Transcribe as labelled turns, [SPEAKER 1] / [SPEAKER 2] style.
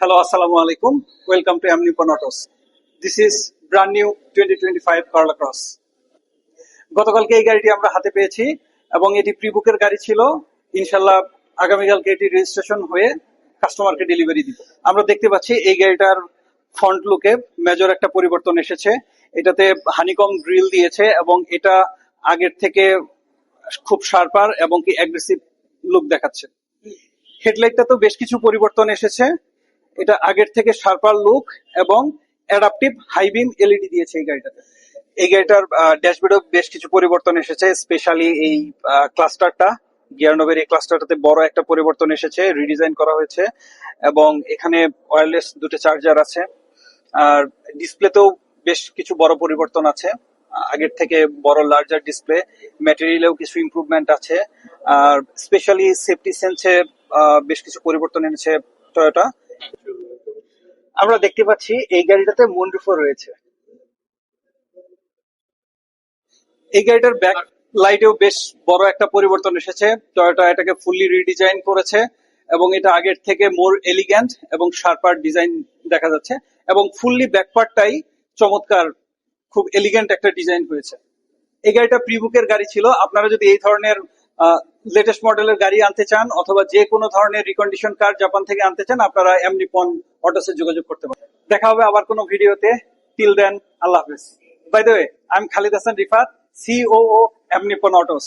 [SPEAKER 1] Hello, Assalamu alaikum. Welcome to Amnipon Autos. This is brand new 2025 Corolla Cross. গতকালকে এই গাড়িটি আমরা হাতে পেয়েছি এবং এটি প্রি বুকের গাড়ি ছিল ইনশাল্লাহ আগামীকালকে এটি রেজিস্ট্রেশন হয়ে কাস্টমারকে ডেলিভারি দিব আমরা দেখতে পাচ্ছি এই গাড়িটার ফ্রন্ট লুকে মেজর একটা পরিবর্তন এসেছে এটাতে হানিকম গ্রিল দিয়েছে এবং এটা আগের থেকে খুব শার্পার এবং কি অ্যাগ্রেসিভ লুক দেখাচ্ছে হেডলাইটটা তো বেশ কিছু পরিবর্তন এসেছে এটা আগের থেকে শার্পার লুক এবং অ্যাডাপটিভ হাইবিম এলইডি দিয়েছে এই গাড়িটাতে। এই গাড়িটার ড্যাশবোর্ডেও বেশ কিছু পরিবর্তন এসেছে স্পেশালি এই ক্লাস্টারটা গিয়ার নোভের এই ক্লাস্টারটাতে বড় একটা পরিবর্তন এসেছে রিডিজাইন করা হয়েছে এবং এখানে ওয়্যারলেস দুটো চার্জার আছে। আর ডিসপ্লেতেও বেশ কিছু বড় পরিবর্তন আছে। আগের থেকে বড় লার্জার ডিসপ্লে ম্যাটেরিয়ালেও কিছু ইমপ্রুভমেন্ট আছে। আর স্পেশালি সেফটি সেন্সে বেশ কিছু পরিবর্তন এনেছে টয়োটা আমরা দেখতে পাচ্ছি এই গাড়িটাতে মুন্ডুফো রয়েছে। এই গাড়িটার ব্যাক লাইটেও বেশ বড় একটা পরিবর্তন এসেছে। টয়োটা এটাকে ফুললি রিডিজাইন করেছে এবং এটা আগের থেকে মোর এলিগ্যান্ট এবং শার্পার ডিজাইন দেখা যাচ্ছে এবং ফুললি ব্যাকপার্টটাই চমৎকার, খুব এলিগেন্ট একটা ডিজাইন হয়েছে। এই গাড়িটা প্রিবুকের গাড়ি ছিল। আপনারা যদি এই ধরনের লেটেস্ট মডেলের গাড়ি আনতে চান অথবা যে কোনো ধরনের রিকন্ডিশন কার জাপান থেকে আনতে চান, আপনারা এমনিপন অটোসে যোগাযোগ করতে পারেন। দেখা হবে আবার কোনো ভিডিওতে। টিল দেন আল্লাহ হাফিজ। By the way I am Khalid Hasan Rifat CEO এমনিপন autos